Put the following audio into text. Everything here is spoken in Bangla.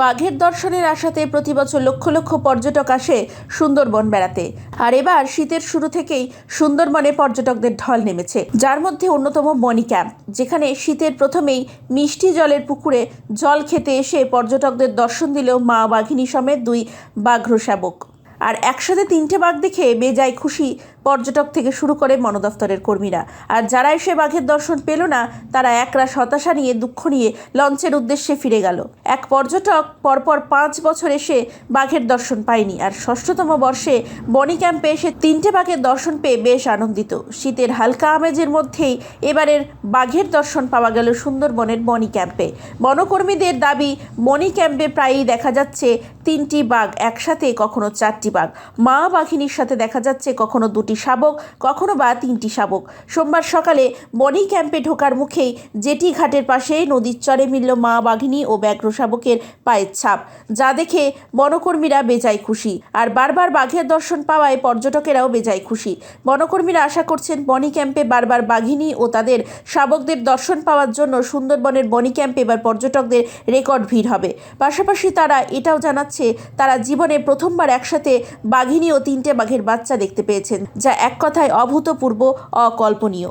বাঘের দর্শনের আশাতে প্রতি বছর লক্ষ লক্ষ পর্যটক আসে সুন্দরবন বেড়াতে। আর এবার শীতের শুরু থেকেই সুন্দরবনে পর্যটকদের ঢল নেমেছে, যার মধ্যে অন্যতম মণি ক্যাম্প যেখানে শীতের প্রথমেই মিষ্টি জলের পুকুরে জল খেতে এসে পর্যটকদের দর্শন দিলেও মা বাঘিনী সমেত দুই বাঘ্র শাবক আর একসাথে তিনটে বাঘ দেখে বেজায় খুশি পর্যটক থেকে শুরু করে দফতরের কর্মীরা। আর যারা এসে বাঘের দর্শন পেল না, তারা একরাশ হতাশা নিয়ে, দুঃখ নিয়ে লঞ্চের উদ্দেশ্যে ফিরে গেল। এক পর্যটক পরপর পাঁচ বছর এসে বাঘের দর্শন পায়নি, আর ষষ্ঠতম বর্ষে বনি ক্যাম্পে এসে তিনটে বাঘের দর্শন পেয়ে বেশ আনন্দিত। শীতের হালকা আমেজের মধ্যেই এবারের বাঘের দর্শন পাওয়া গেল সুন্দরবনের বনি ক্যাম্পে। বনকর্মীদের দাবি, বনি ক্যাম্পে প্রায়ই দেখা যাচ্ছে তিনটি বাঘ একসাথে, কখনো চারটি বাঘ। মা বাঘিনীর সাথে দেখা যাচ্ছে কখনো দুটি শাবক, কখনো বা তিনটি শাবক। সোমবার সকালে বনি ক্যাম্পে ঢোকার মুখেই জেটি ঘাটের পাশে নদীর চরে মিলল মা বাঘিনী ও ব্যাঘ্র শাবকের পায়ের ছাপ। যা দেখে বনকর্মীরা বেজায় খুশি। আর বারবার বাঘের দর্শন পাওয়ায় পর্যটকেরাও বেজায় খুশি। বনকর্মীরা আশা করছেন বনি ক্যাম্পে বারবার বাঘিনী ও তাদের শাবকদের দর্শন পাওয়ার জন্য সুন্দরবনের বনি ক্যাম্পে এবার পর্যটকদের রেকর্ড ভিড় হবে। পাশাপাশি তারা এটাও জানাচ্ছে, তারা জীবনে প্রথমবার একসাথে বাঘিনী ও তিনটে বাঘের বাচ্চা দেখতে পেয়েছেন। যা এক কথায় অভূতপূর্ব অকল্পনীয়।